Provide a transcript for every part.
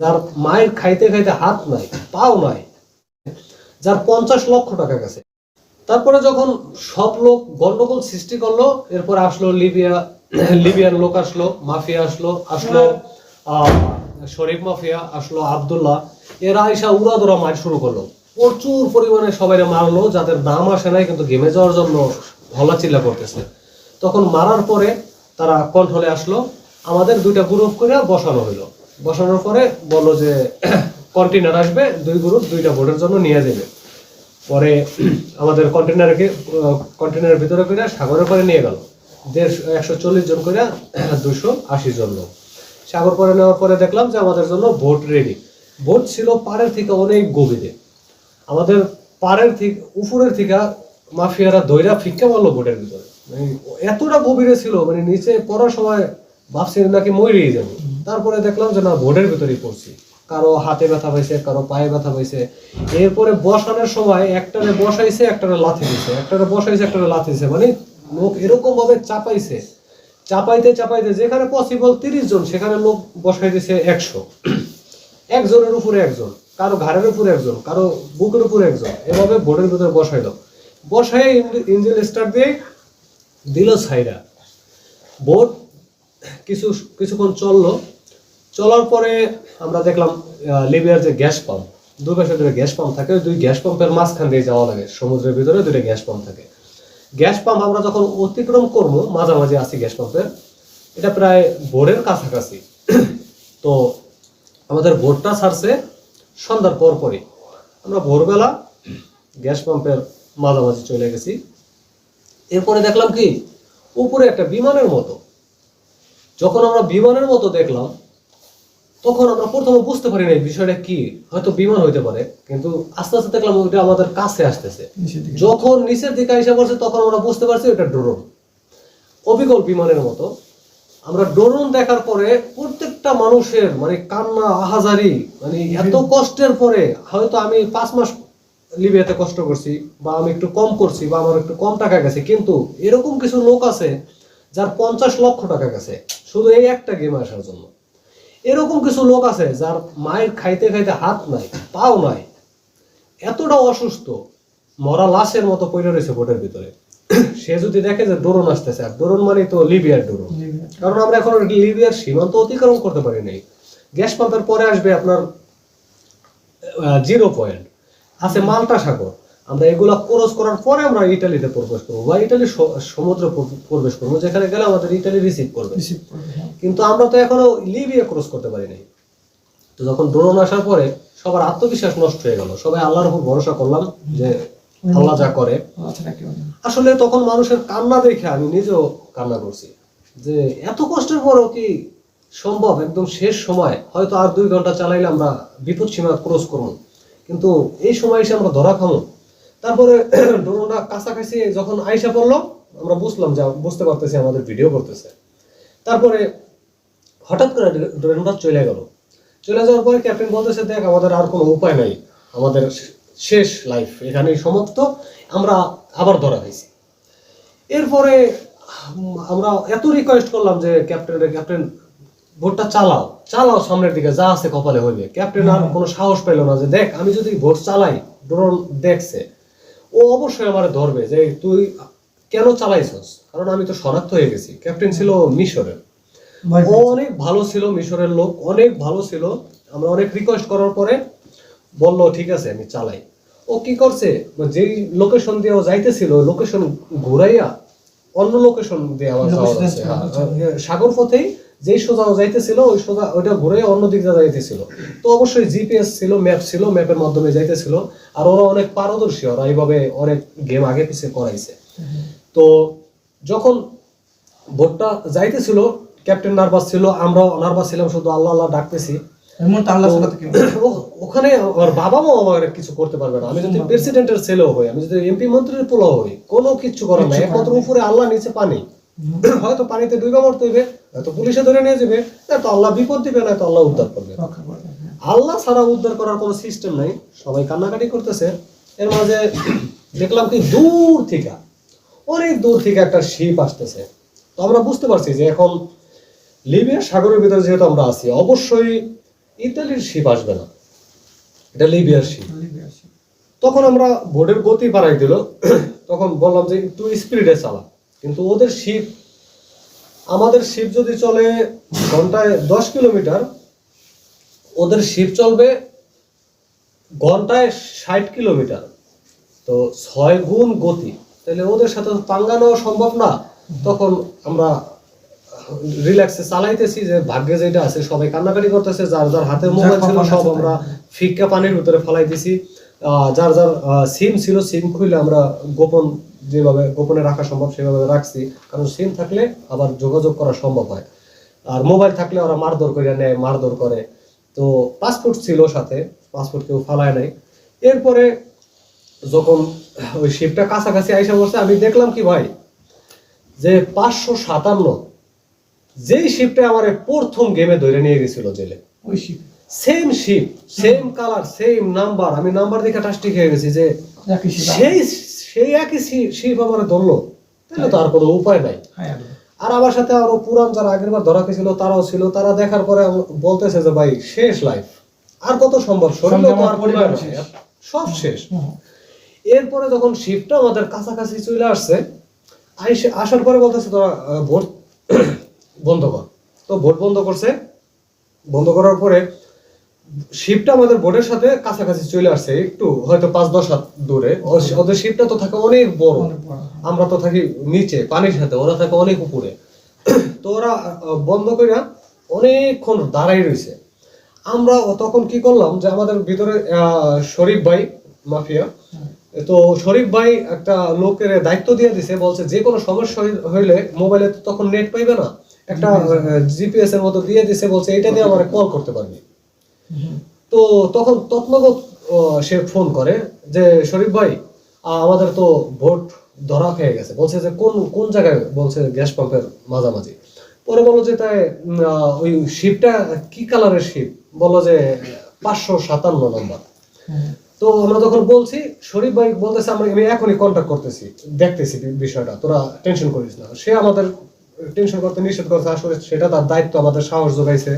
যার মায়ের খাইতে খাইতে হাত নাই পাও নাই যার পঞ্চাশ লক্ষ টাকা গেছে। তারপরে যখন সব লোক গন্ডগোল সৃষ্টি করল এরপর আসলো লিবিয়া লিবিয়ান লোক আসলো মাফিয়া আসলো আসলো আহ, শরীফ মাফিয়া আসলো আব্দুল্লাহ। এরা আইসা উড়াদোড়া মার শুরু করল। প্রচুর পরিমাণে সবাই মারলো যাদের নাম আসে নাই কিন্তু গেমে যাওয়ার জন্য হল্লা চিল্লা করতেছে। তখন মারার পরে তারা কন্ট্রোলে আসলো আমাদের দুইটা গ্রুপ করে বসানো হলো বসানোর পরে বলল যে কন্টেনার আসবে, দুই গ্রুপ, দুইটা ভোটের জন্য নিয়ে যাবে। পরে আমাদের কন্টেনারকে কন্টেনারের ভিতরে করে সাগরের পরে নিয়ে গেল। দেড়শো, একশো চল্লিশ জন করে দুশো আশি জন লোক। সাগর পরে নেওয়ার পরে দেখলাম যে আমাদের জন্য ভোট রেডি ভোট ছিল পাড়ের থেকে অনেক গভীরে। আমাদের পাড়ের থেকে উপরের থেকে মাফিয়ারা দইরা ফিক্কা মারলো ভোটের ভিতরে। মানে এতটা গভীরে ছিল মানে নিচে পড়ার সময় ভাবছি নাকি মরিয়ে যাব। তারপরে দেখলাম যে না ভোটের ভিতরেই পড়ছি। কারও হাতে ব্যথা পাইছে কারও পায়ে ব্যথা পাইছে এরপরে বসানোর সময় একটারে বসাইছে, একটারে লাথি দিছে। একটারে বসাইছে, একটারে লাথি দিছে। মানে লোক এরকম ভাবে চাপাইছে। চাপাইতে চাপাইতে যেখানে পসিবল তিরিশ জন, সেখানে লোক বসাই দিছে একশো। একজনের উপরে একজন, কারও ঘাড়ের উপরে একজন, কারও বুকের উপরে একজন। এভাবে বোর্ডের ভিতরে বসাইল বসাই ইঞ্জিন স্টার্ট দিয়ে দিল সাইডা বোট কিছু, কিছুক্ষণ চলল। চলার পরে আমরা দেখলাম লিবিয়ার যে গ্যাস পাম্প, দুই পাশে দুটো গ্যাস পাম্প থাকে দুই গ্যাস পাম্পের মাঝখান দিয়ে যাওয়া লাগে, সমুদ্রের ভিতরে দুটো গ্যাস পাম্প থাকে। গ্যাস পাম্প আমরা যখন অতিক্রম করব, মাঝামাঝি আছি গ্যাস পাম্পের, এটা প্রায় বোর্ডের কাছাকাছি। তো আমাদের বোটটা ছাড়ছে সন্ধ্যার পর পরই। আমরা ভোরবেলা গ্যাস পাম্পের মাঝামাঝি চলে গেছি। এরপরে দেখলাম কি, উপরে একটা বিমানের মতো যখন আমরা বিমানের মতো দেখলাম তখন আমরা প্রথমে বুঝতে পারি না বিষয়টা কি। হয়তো বিমান হইতে পারে কিন্তু আস্তে আস্তে দেখলাম ওইটা আমাদের কাছে আসতেছে। যখন নিচের দিকে এসে পড়ছে তখন আমরা বুঝতে পারছি ওটা ড্রোন। অবিকল বিমানের মতো। আমরা ড্রোন দেখার পরে প্রত্যেকটা মানুষের মানে কান্না আহাজারি মানে এত কষ্টের পরে হয়তো আমি পাঁচ মাস লিবিয়াতে কষ্ট করছি বা আমি একটু কম করছি বা আমার একটু কম টাকা গেছে কিন্তু এরকম কিছু লোক আছে যার পঞ্চাশ লক্ষ টাকা গেছে। শুধু এই একটা গেম আসার জন্য। এরকম কিছু লোক আছে যার মায়ের খাইতে খাইতে হাত নাই পাও নাই। এতটা অসুস্থ মরা লাশের মতো পড়ে রয়েছে বোটের ভিতরে। সে যদি দেখে যে ড্রোন আসতেছে আর ড্রোন মানে তো লিবিয়ার ড্রোন। কারণ আমরা এখন লিবিয়ার সীমান্ত অতিক্রম করতে পারি নাই। গ্যাস পাম্পের পরে আসবে আপনার জিরো পয়েন্ট আছে মাল্টা সাগর। আমরা এগুলা ক্রস করার পরে আমরা ইটালিতে প্রবেশ করব বা ইটালি স- সমুদ্রে প্রবেশ করব যেখানে গেলে আমাদের ইটালি রিসিভ করবে। কিন্তু আমরা তো এখনও লিবিয়া ক্রস করতে পারি নাই। তো যখন ড্রোন আসার পরে সবার আত্মবিশ্বাস নষ্ট হয়ে গেল। সবাই আল্লাহর উপর ভরসা করলাম যে আল্লাহ যা করে। আসলে তখন মানুষের কান্না দেখে আমি নিজেও কান্না করছি। যে এত কষ্টের পরও কি সম্ভব? একদম শেষ সময়। হয়তো আর দুই ঘণ্টা চালাইলে আমরা বিপদ সীমা ক্রস করব। কিন্তু এই সময় এসে আমরা ধরা খামো। তারপরে ড্রোনটা কাছাকাছি যখন আইসা পড়ল আমরা বুঝলাম যে বুঝতে পারতেছি আমাদের ভিডিও করতেছে। তারপরে হঠাৎ করে ড্রোনটা চলে গেল। চলে যাওয়ার পরে ক্যাপ্টেন বলতেছে দেখ আমাদের আর কোনো উপায় নাই। আমাদের শেষ লাইফ এখানেই সমাপ্ত। আমরা আবার ধরা হয়েছি এরপরে আমরা এত রিকোয়েস্ট করলাম যে ক্যাপ্টেন ক্যাপ্টেন ভোটটা চালাও। চালাও সামনের দিকে যা আছে কপালে হইবে। ক্যাপ্টেন আর কোনো সাহস পেল না যে দেখ আমি যদি ভোট চালাই ড্রোন দেখছে ও অবশ্যই আমার ধরবে যে তুই কেন চালাইছস? কারণ আমি তো শনাক্ত হয়ে গেছি। ক্যাপ্টেন ছিল মিশরের। ও অনেক ভালো ছিল মিশরের লোক অনেক ভালো ছিল। আমরা অনেক রিকোয়েস্ট করার পরে বলল ঠিক আছে আমি চালাই। ও কি করছে? যেই লোকেশন দিয়ে ও যাইতেছিল লোকেশন ঘুরাইয়া অন্য লোকেশন দিয়ে আমার হ্যাঁ। হ্যাঁ, সাগর পথেই যেই সোজা যাইতেছিল ওই সোজা ওইটা ঘুরে অন্য দিক দিয়ে যাইতেছিল। তো অবশ্যই জিপিএস ছিল ম্যাপ ছিল ম্যাপের মাধ্যমে যাইতেছিল। আর ওরা অনেক পারদর্শী ওরা এইভাবে অনেক গেম আগে পিছিয়ে করাইছে। তো যখন ভোটটা যাইতেছিল ক্যাপ্টেন নার্ভাস ছিল আমরাও নার্ভাস ছিলাম শুধু আল্লাহ আল্লাহ ডাকতেছি। ওখানে আমার বাবা মাও আমার কিছু করতে পারবে না। আমি যদি প্রেসিডেন্টের ছেলেও হই আমি যদি এমপি মন্ত্রীর পোলাও হই কোনো কিছু করার নাই একমাত্র উপরে আল্লাহ নিচে পানি। হয়তো পানিতে ডুবে মরতে হইবে হয়তো পুলিশে ধরে নিয়ে যাবে তো আল্লাহ বিপদ দিবে না তো আল্লাহ উদ্ধার করবে। হ্যাঁ। আল্লাহ ছাড়া উদ্ধার করার কোনো সিস্টেম নাই সবাই কান্নাকাটি করতেছে। এর মাঝে দেখলাম কি দূর থেকে অনেক দূর থেকে একটা শিপ আসতেছে। তো আমরা বুঝতে পারছি যে এখন লিবিয়া সাগরের ভিতরে যেহেতু আমরা আছি অবশ্যই ইতালির শিপ আসবে না। এটা লিবিয়ার শিপ। তখন আমরা বোর্ডের গতি বাড়াই দিল তখন বললাম যে একটু স্পিডে চালা। কিন্তু ওদের শিপ আমাদের শিপ যদি চলে ঘন্টায় দশ কিলোমিটার ওদের শিপ চলবে ঘন্টায় ষাট কিলোমিটার। তো ছয় গুণ গতি। তাহলে ওদের সাথে পাঙ্গা নেওয়া সম্ভব না। তখন আমরা রিল্যাক্সে চালাইতেছি যে ভাগ্যে যেটা আছে সবাই কান্নাকাটি করতেছে যার যার হাতে মোবাইল ছিল সব আমরা ফিক্কা পানির ভিতরে ফেলাই দিছি আহ, যার যার সিম ছিল সিম খুলে আমরা গোপন যেভাবে গোপনে রাখা সম্ভব সেভাবে রাখছি। কারণ সিম থাকলে আবার যোগাযোগ করা সম্ভব হয়। আর মোবাইল থাকলে ওরা মারধর করে নেয় মারধর করে। তো পাসপোর্ট ছিল সাথে পাসপোর্ট কেউ ফালায় নাই। এরপরে যখন ওই শিপটা কাছাকাছি আইসা বসে আমি দেখলাম কি ভাই যে পাঁচশো সাতান্ন যেই শিপটা আমার প্রথম গেমে ধরে নিয়ে গেছিল জেলে। ওই ship same ship same colour same number আমি নাম্বার দেখে টাস্টি খেয়ে গেছি যে সেই সেই একই শিপ আমার ধরলো তাহলে তো আর কোনো উপায় নাই। হ্যাঁ আর আমার সাথে আরও পুরান যারা আগের বার ধরা ছিল তারাও ছিল তারা দেখার পরে বলতেছে যে ভাই শেষ লাইফ আর কত সম্ভব? শরীরে তো আর পরিবার পরিবার শেষ। সব শেষ। এরপরে যখন শিফটটা আমাদের কাছাকাছি চলে আসছে আসার পরে বলতেছে তোরা ভোট বন্ধ কর। তো ভোট বন্ধ করছে। বন্ধ করার পরে শিপটা আমাদের বোর্ডের সাথে কাছাকাছি চলে আসছে একটু হয়তো পাঁচ দশ হাত দূরে। ওদের শিপটা তো থাকে অনেক বড়। আমরা তো থাকি নিচে পানির সাথে ওরা থাকে অনেক উপরে। তো ওরা বন্ধ করে অনেকক্ষণ দাঁড়াই রয়েছে আমরা তখন কি করলাম যে আমাদের ভিতরে আহ, শরীফ ভাই মাফিয়া তো শরীফ ভাই একটা লোকের দায়িত্ব দিয়ে দিছে বলছে যে কোনো সমস্যা হইলে মোবাইলে তো তখন নেট পাইবে না। একটা জিপিএস এর। মতো দিয়ে দিছে বলছে এটা দিয়ে আমার কল করতে পারবি। তো তখন তৎনগত সে ফোন করে যে, শরীফ ভাই আমাদের তো ভোট ধরা হয়ে গেছে। বলছে যে, কোন কোন জায়গায়? বলছে গ্যাস পাম্পের মাঝামাঝি। পরে বলল যে, তাই ওই শিপটা, কি কালারের শিপ? বলল যে, পাঁচশো সাতান্ন নম্বর। তো আমরা তখন বলছি, শরীফ ভাই বলতেছে, আমরা আমি এখনই কন্ট্যাক্ট করতেছি, দেখতেছি বিষয়টা, তোরা টেনশন করিস না। সে আমাদের টেনশন করতে নিষেধ করছে আসলে সেটা তার দায়িত্ব আমাদের সাহস যোগাইছে।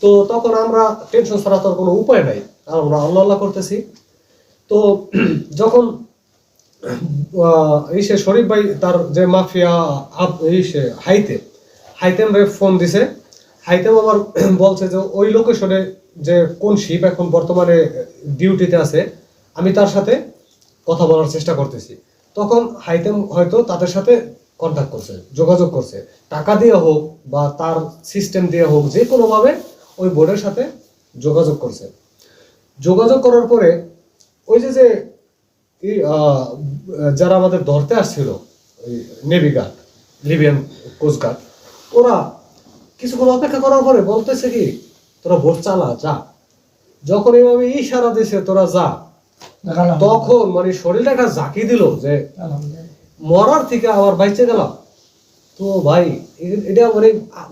তো তখন আমরা টেনশন ছাড়া কোনো উপায় নাই আমরা আল্লাহ আল্লাহ করতেছি। তো যখন আহ, এই সে শরীফ ভাই তার যে মাফিয়া আপ- এই হাইতে হাইতেম রে ফোন দিছে। হাইতেম আমার বলছে যে ওই লোকেশনে যে কোন শিপ এখন বর্তমানে ডিউটিতে আছে আমি তার সাথে কথা বলার চেষ্টা করতেছি। তখন হাইতেম হয়তো তাদের সাথে কন্ট্যাক্ট করছে যোগাযোগ করছে টাকা দিয়ে হোক বা তার সিস্টেম দিয়ে হোক যে কোনোভাবে ওই বোর্ডের সাথে যোগাযোগ করছে যোগাযোগ করার পরে ওই যে যে যারা আমাদের ধরতে আসছিল ওই নেভি গার্ড লিবিয়ান কোস্টগার্ড ওরা কিছুক্ষণ অপেক্ষা করার পরে বলতেছে কি তোরা ভোট চালা যা যখন এইভাবে ইশারা দিছে তোরা যা। তখন মানে শরীরটা একটা জাকি দিল যে। মরার থেকে আবার বাইচে গেলাম। তো ভাই এটা মানে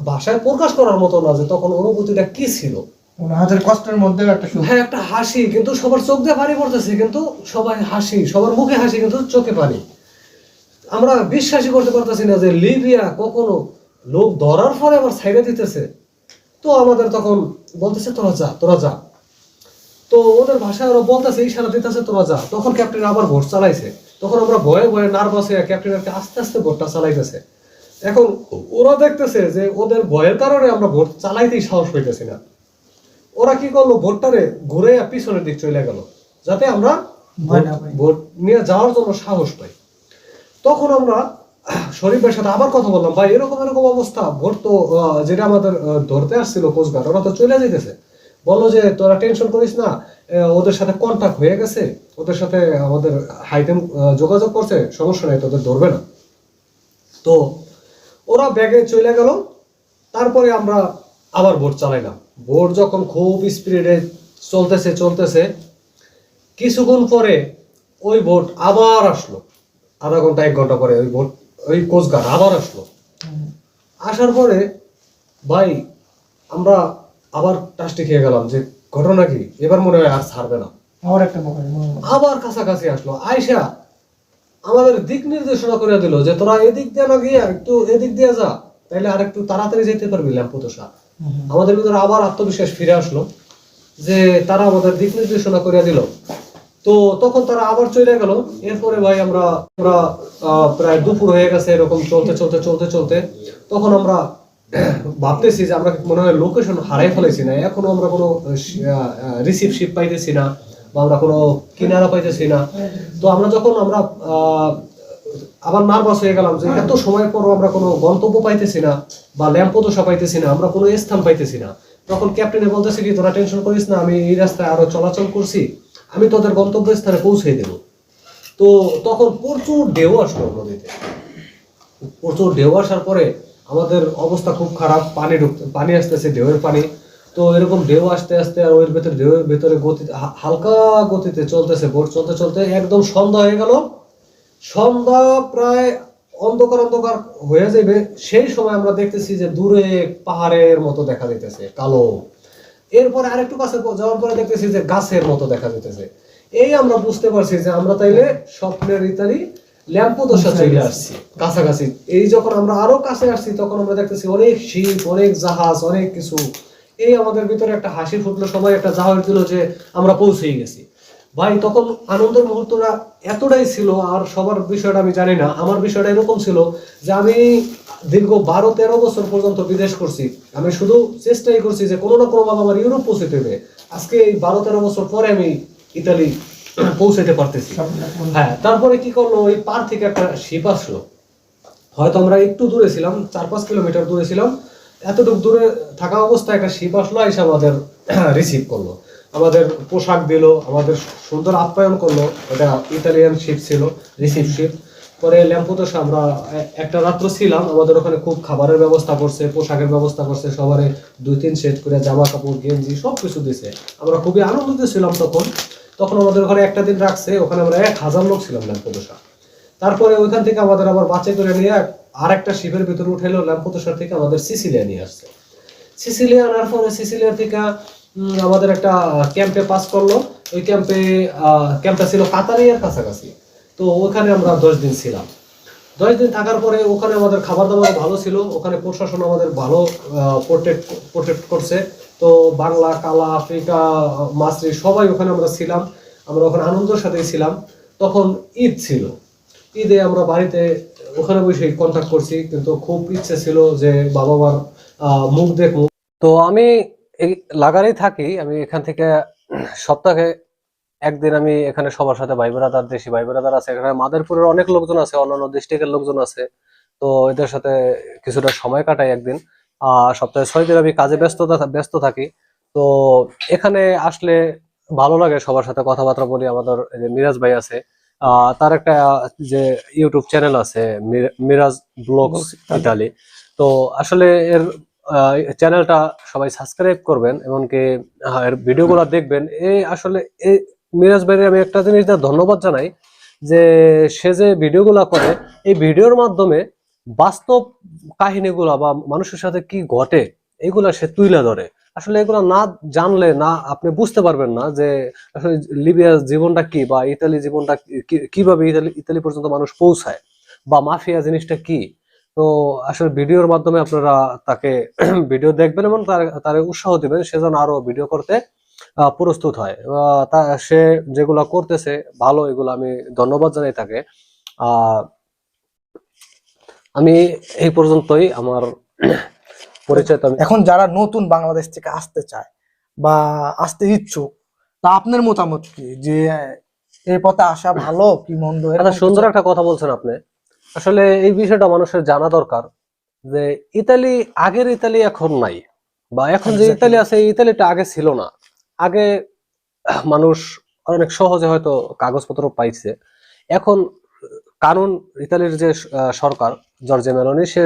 ভাষায় প্রকাশ করার মতো না যে তখন অনুভূতিটা কি ছিল। ওনাদের কষ্টের মধ্যেও একটা হ্যাঁ একটা হাসি কিন্তু সবার চোখ দিয়ে পানি পড়তেছে কিন্তু সবাই হাসি সবার মুখে হাসি কিন্তু চোখে পানি। আমরা বিশ্বাসই করতে পারতেছি না যে লিবিয়া কখনো লোক ধরার পরে আবার ছাইড়ে দিতেছে। তো আমাদের তখন বলতেছে তোরা যা তোরা যা। তো ওদের ভাষায় ওরা বলতেছে ইশারা দিতেছে তোরা যা। তখন ক্যাপ্টেন আবার ভোট চালাইছে। তখন আমরা ভয়ে ভয়ে নার্ভাস হয়ে ক্যাপ্টেনকে আস্তে আস্তে ভোটটা চালাইতেছে। এখন ওরা দেখতেছে যে ওদের ভয়ের কারণে আমরা ভোট চালাইতেই সাহস পাইতেছি না। ওরা কি করল? ভোটটারে ঘুরে পিছনের দিক চলে গেল যাতে আমরা। ভোট নিয়ে যাওয়ার জন্য সাহস পাই। তখন আমরা শরীফের সাথে আবার কথা বললাম ভাই এরকম এরকম অবস্থা ভোট তো আহ, যেটা আমাদের ধরতে আসছিল কোচগার ওরা তো চলে যেতেছে বলল যে তোরা টেনশন করিস না ওদের সাথে কন্টাক্ট হয়ে গেছে ওদের সাথে আমাদের হাইটেম যোগাযোগ করছে সমস্যা নেই তোদের ধরবে না। তো ওরা ব্যাগে চলে গেল তারপরে আমরা আবার বোট চালাইলাম। বোট যখন খুব স্পিডে চলতেছে চলতেছে কিছুক্ষণ পরে ওই বোট আবার আসলো। আধা ঘণ্টা এক ঘণ্টা পরে ওই বোট ওই কোচগার আবার আসলো। আসার পরে ভাই আমরা আবার টাস্টি খেয়ে গেলাম যে ঘটনা কি? এবার মনে হয় আর ছাড়বে না। আমার একটা মোবাইল আবার কাছাকাছি আসলো। আয়সা আমাদের দিক নির্দেশনা করে দিল যে তোরা এদিক দিয়ে না গিয়ে একটু এদিক দিয়ে যা তাইলে আর একটু তাড়াতাড়ি যেতে পারবি ল্যাম্পুতোষা। আমাদের ভিতরে আবার আত্মবিশ্বাস ফিরে আসলো যে তারা আমাদের দিক নির্দেশনা করে দিল। তো তখন তারা আবার চলে গেল। এরপরে ভাই আমরা আমরা আহ, প্রায় দুপুর হয়ে গেছে এরকম চলতে চলতে চলতে চলতে। তখন আমরা ভাবতেছি যে আমরা মনে হয় লোকেশন হারাই ফেলেছি না, এখনও আমরা কোনো রিসিভ শিপ পাইতেছি না, বা আমরা কোনো কিনারা পাইতেছি না। তো আমরা যখন আমরা আবার নার্ভাস হয়ে গেলাম যে এত সময় পরও আমরা কোনো গন্তব্য পাইতেছি না, বা ল্যাম্পদশা পাইতেছি না, আমরা কোনো স্থান পাইতেছি না। তখন ক্যাপ্টেনে বলতেছে কি, তোরা টেনশন করিস না, আমি এই রাস্তায় আরও চলাচল করছি, আমি তোদের গন্তব্য স্থানে পৌঁছে দেব। তো তখন প্রচুর ঢেউ আসলো নদীতে। প্রচুর ঢেউ আসার পরে আমাদের অবস্থা খুব খারাপ, পানি ঢুকতে, পানি আসতেছে, ঢেউয়ের পানি। তো এরকম ঢেউ আসতে আসতে আর ওর ভেতরে, ঢেউয়ের ভেতরে গতি হালকা গতিতে চলতেছে বোট চলতে চলতে একদম সন্ধ্যা হয়ে গেল। সন্ধ্যা প্রায় অন্ধকার অন্ধকার হয়ে যাবে সেই সময় আমরা দেখতেছি যে দূরে পাহাড়ের মতো দেখা দিতেছে কালো। এরপরে আরেকটু কাছে যাওয়ার পরে দেখতেছি যে গাছের মতো দেখা দিতেছে এই আমরা বুঝতে পারছি যে আমরা তাইলে স্বপ্নের ইতালি ল্যাম্পদশা চলে আসছি কাছাকাছি। এই যখন আমরা আরও কাছে আসছি তখন আমরা দেখতেছি অনেক শিপ অনেক জাহাজ অনেক কিছু। এই আমাদের ভিতরে একটা হাসি ফুটলো সবাই একটা জাহাজ দিল যে আমরা পৌঁছেই গেছি। ভাই তখন আনন্দের মুহূর্তটা এতটাই ছিল আর সবার বিষয়টা আমি জানি না। আমার বিষয়টা এরকম ছিল যে আমি দীর্ঘ বারো তেরো বছর পর্যন্ত বিদেশ করছি। আমি শুধু চেষ্টাই করছি যে কোনো না কোনো ভাবে আমার ইউরোপ পৌঁছে দেবে আজকে এই বারো তেরো বছর পরে আমি ইতালি পৌঁছাতে পারতেছি। হ্যাঁ তারপরে কি করল ওই পার থেকে একটা শিপ আসলো। হয়তো আমরা একটু দূরে ছিলাম চার পাঁচ কিলোমিটার দূরে ছিলাম। এতটুকু দূরে থাকা অবস্থায় একটা শিপ আসলো এসে আমাদের রিসিভ করল। আমাদের পোশাক দিল আমাদের সুন্দর আপ্যায়ন করল। এটা ইতালিয়ান শিপ ছিল রিসিভ শিপ পরে ল্যাম্পুদোসে আমরা একটা রাত্র ছিলাম আমাদের ওখানে খুব খাবারের ব্যবস্থা করছে পোশাকের ব্যবস্থা করছে সবারে দুই তিন সেট করে জামা কাপড় গেঞ্জি সব কিছু দিছে। আমরা খুবই আনন্দিত ছিলাম তখন। তখন আমাদের ওখানে একটা দিন রাখছে, ওখানে আমরা এক হাজার লোক ছিলাম ল্যাম্পুদোসা তারপরে ওইখান থেকে আমাদের আবার বাঁচাই করে নিয়ে আর একটা শিপের ভিতরে উঠেলো ল্যাম্পোতোসার থেকে আমাদের সিসিলিয়া নিয়ে আসছে। সিসিলিয়া আনার পরে সিসিলিয়া থেকে আমাদের একটা ক্যাম্পে পাস করল। ওই ক্যাম্পে ক্যাম্পটা ছিল কাতারিয়ার কাছাকাছি। তো ওখানে আমরা দশ দিন ছিলাম। দশ দিন থাকার পরে ওখানে আমাদের খাবার দাবার ভালো ছিল, ওখানে প্রশাসন আমাদের ভালো প্রোটেক্ট প্রোটেক্ট করছে। তো বাংলা, কালা, আফ্রিকা, মাসরি, সবাই ওখানে আমরা ছিলাম। আমরা ওখানে আনন্দের সাথে ছিলাম। তখন ঈদ ছিল। ঈদে আমরা বাড়িতে ওখানে বসে কন্ট্যাক্ট করছি, কিন্তু খুব ইচ্ছে ছিল যে বাবা মার মুখ দেখব। তো আমি এই লাগারেই থাকি। আমি এখান থেকে সপ্তাহে একদিন আমি এখানে সবার সাথে ভাই ব্রাদার দেশি ভাই ব্রাদার আছে। এখানে মাদারপুরের অনেক লোকজন আছে, অন্যান্য ডিস্ট্রিক্টের লোকজন আছে। তো এদের সাথে কিছুটা সময় কাটাই একদিন। সপ্তাহে ছয় দিন আমি কাজে ব্যস্ততা ব্যস্ত থাকি। তো এখানে আসলে ভালো লাগে সবার সাথে কথাবার্তা বলি। আমাদের যে মিরাজ ভাই আছে তার একটা যে ইউটিউব চ্যানেল আছে মিরাজ ব্লগস ইতালি। তো আসলে এর চ্যানেলটা সবাই সাবস্ক্রাইব করবেন এমনকি এর ভিডিওগুলো দেখবেন। এই আসলে এই মিরাজ ভাইয়ের আমি একটা জিনিস ধন্যবাদ জানাই যে সে যে ভিডিওগুলো করে এই ভিডিওর মাধ্যমে বাস্তব কাহিনীগুলা বা মানুষের সাথে কি ঘটে, এগুলা সে তুলে ধরে। আসলে এগুলো না জানলে না, আপনি বুঝতে পারবেন না যে আসলে লিবিয়ার জীবনটা কি বা ইতালি জীবনটা কীভাবে ইতালি ইতালি পর্যন্ত মানুষ পৌঁছায় বা মাফিয়া জিনিসটা কি। তো আসলে ভিডিওর মাধ্যমে আপনারা তাকে ভিডিও দেখবেন এবং তার উৎসাহ দিবেন, সে যেন আরও ভিডিও করতে প্রস্তুত হয়। তা সে যেগুলা করতেছে, ভালো এগুলো আমি ধন্যবাদ জানাই তাকে। আহ আমি এই পর্যন্তই আমার পরিচয় তো এখন যারা নতুন বাংলাদেশ থেকে আসতে চায় বা আসতে ইচ্ছুক তা আপনার মতামত কি? যে এই পথে আসা ভালো কি মন্দ? সুন্দর একটা কথা বলছেন আপনি। আসলে এই বিষয়টা মানুষের জানা দরকার যে ইতালি আগের ইতালি এখন নাই বা এখন যে ইতালি আছে ইতালিটা আগে ছিল না। আগে মানুষ অনেক সহজে হয়তো কাগজপত্র পাইছে। এখন কারণ ইতালির যে সরকার জর্জে মেলোনি, সে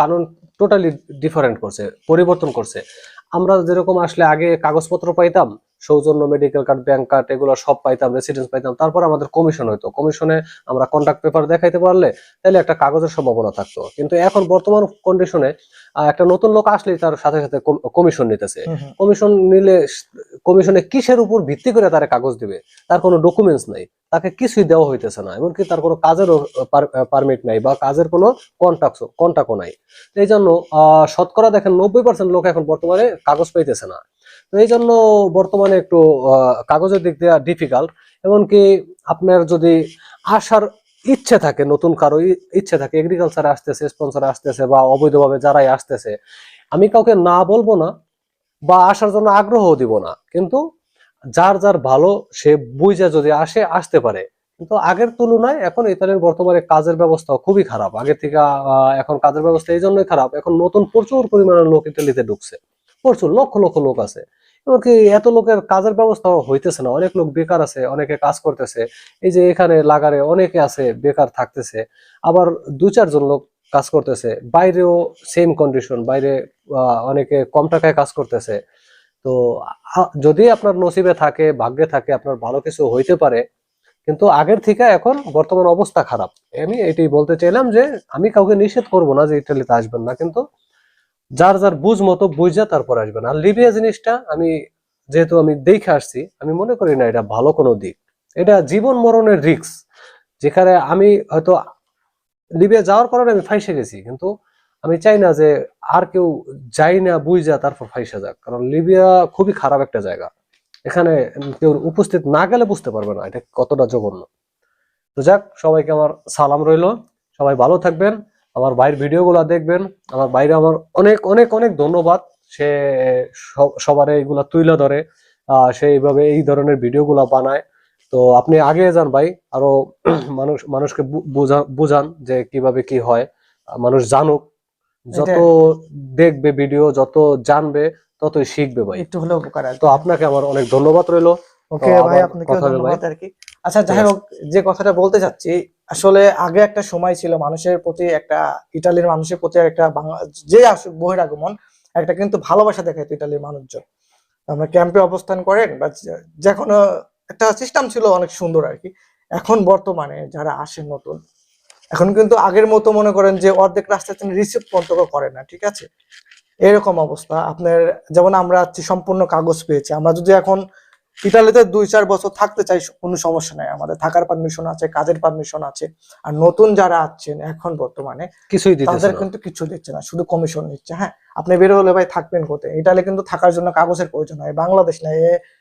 কানুন টোটালি ডিফারেন্ট করছে, পরিবর্তন করছে। আমরা যেরকম আসলে আগে কাগজপত্র পাইতাম সৌজন্য মেডিকেল কার্ড ব্যাংক কার্ড এগুলো সব পাইতাম রেসিডেন্স পাইতাম। তারপর আমাদের কমিশন হইতো। কমিশনে আমরা কন্ট্রাক্ট পেপার দেখাইতে পারলে তাহলে একটা কাগজের সম্ভাবনা থাকতো। কিন্তু এখন বর্তমান কন্ডিশনে একটা নতুন লোক আসলেই তার সাথে সাথে কমিশন নিতেছে। কমিশন নিলে কমিশনে কিসের উপর ভিত্তি করে তারা কাগজ দিবে? তার কোনো ডকুমেন্টস নাই। তাকে কিছুই দেওয়া হইতেছে না। এমনকি তার কোনো কাজেরও পারমিট নাই বা কাজের কোনো কন্ট্যাক্ট কন্ট্যাক্টও নাই। এই জন্য শতকরা দেখেন নব্বই পার্সেন্ট লোক এখন বর্তমানে কাগজ পাইতেছে না। তো এই জন্য বর্তমানে একটু কাগজের দিক দিয়ে ডিফিকাল্ট এমনকি আপনার যদি আসার ইচ্ছে থাকে, নতুন কারও ইচ্ছে থাকে এগ্রিকালচারে আসতেছে স্পন্সর আসতেছে বা অবৈধভাবে যারাই আসতেছে, আমি কাউকে না বলব না বা আসার জন্য আগ্রহ দিব না। কিন্তু যার যার ভালো, সে বুঝে যদি আসে, আসতে পারে। কিন্তু আগের তুলনায় এখন ইতালির বর্তমানে কাজের ব্যবস্থা খুবই খারাপ। আগের থেকে এখন কাজের ব্যবস্থা এই জন্যই খারাপ। এখন নতুন প্রচুর পরিমাণে লোক ইতালিতে ঢুকছে। প্রচুর, লক্ষ লক্ষ লোক আছে। এমনকি এত লোকের কাজের ব্যবস্থা হইতেছে না। অনেক লোক বেকার আছে, অনেকে কাজ করতেছে। এই যে এখানে লাগারে অনেকে আছে, বেকার থাকতেছে। আবার দু চারজন লোক কাজ করতেছে। বাইরেও সেম কন্ডিশন বাইরে অনেকে কম টাকায় কাজ করতেছে। তো যদি আপনার নসিবে থাকে, ভাগ্যে থাকে, আপনার ভালো কিছু হইতে পারে, কিন্তু আগের থেকে এখন বর্তমান অবস্থা খারাপ। আমি এটাই বলতে চাইলাম যে, আমি কাউকে নিষেধ করব না যে ইটালিতে আসবেন না, কিন্তু যার যার বুঝ মতো বুঝা তারপর আসবেন। আর লিবিয়া জিনিসটা আমি যেহেতু আমি দেখে আসছি, আমি মনে করি না এটা ভালো কোনো দিক। এটা জীবন মরণের রিস্ক যেখানে আমি হয়তো লিবিয়া যাওয়ার কারণে আমি ফাইসে গেছি, কিন্তু আমি চাই না যে আর কেউ যাই না, বুঝা তারপর ফাইসে যাক। কারণ লিবিয়া খুবই খারাপ একটা জায়গা। এখানে কেউ উপস্থিত না গেলে বুঝতে পারবে না এটা কতটা জঘন্য। তো যাক, সবাইকে আমার সালাম রইল। সবাই ভালো থাকবেন। আমার ভাইয়ের ভিডিওগুলো দেখবেন। আমার বাইরে আমার অনেক অনেক অনেক ধন্যবাদ। সে সবার এইগুলা তুইলা ধরে সে এইভাবে এই ধরনের ভিডিওগুলো বানায়। তো আপনি আগে যান ভাই আরও মানুষ মানুষকে বুঝান যে কীভাবে কি হয়। মানুষ জানুক। যত দেখবে ভিডিও যত জানবে ততই শিখবে ভাই। একটু হলেও উপকার তো আপনাকে আমার অনেক ধন্যবাদ রইল। ওকে ভাই আপনাকে। ধন্যবাদ আর কি। আচ্ছা যাই হোক যে কথাটা বলতে চাচ্ছি আসলে আগে একটা সময় ছিল মানুষের প্রতি একটা ইটালির মানুষের প্রতি একটা বাংলা, যে আসুক বহিরাগমন একটা কিন্তু ভালোবাসা দেখাইতো ইটালির মানুষজন। আমরা ক্যাম্পে অবস্থান করেন, বা যে- কোনো একটা সিস্টেম ছিল অনেক সুন্দর আর কি। এখন বর্তমানে যারা আসেন নতুন, এখন কিন্তু আগের মতো মনে করেন যে অর্ধেক রাস্তা তিনি রিসিভ পর্যন্ত করে না, ঠিক আছে? এরকম অবস্থা। আপনার, যেমন আমরা সম্পূর্ণ কাগজ পেয়েছি। আমরা যদি এখন ইটালিতে দুই চার বছর থাকতে চাই কোনো সমস্যা নাই। আমাদের থাকার পারমিশন আছে কাজের পারমিশন আছে। আর নতুন যারা আছেন এখন বর্তমানে কিছুই তাদের কিন্তু কিছু দিচ্ছে না শুধু কমিশন নিচ্ছে। হ্যাঁ আপনি বের হলে ভাই থাকবেন কোথায়? ইটালি কিন্তু থাকার জন্য কাগজের প্রয়োজন হয় বাংলাদেশ না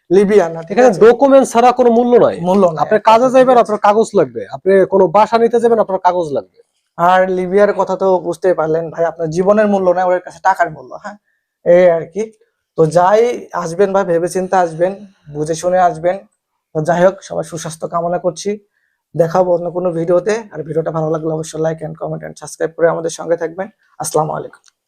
লিবিয়া না ঠিক এখানে আছে? ডকুমেন্ট ছাড়া কোনো মূল্য নাই। মূল্য নাই আপনি কাজে যাবেন আপনার কাগজ লাগবে। আপনি কোনো বাসা নিতে যাবেন আপনার কাগজ লাগবে। আর লিবিয়ার কথা তো বুঝতেই পারলেন ভাই আপনার জীবনের মূল্য না ওদের কাছে টাকার মূল্য হ্যাঁ? এই আর কি। তো যাই আসবেন ভাই ভেবে চিন্তে আসবেন, বুঝে শুনে আসবেন। তো যাই হোক সবাই সুস্বাস্থ্য কামনা করছি। দেখাবো অন্য কোনো ভিডিওতে। আর ভিডিওটা ভালো লাগলে অবশ্যই like and comment and subscribe করে আমাদের সঙ্গে থাকবেন। আসসালামু আলাইকুম।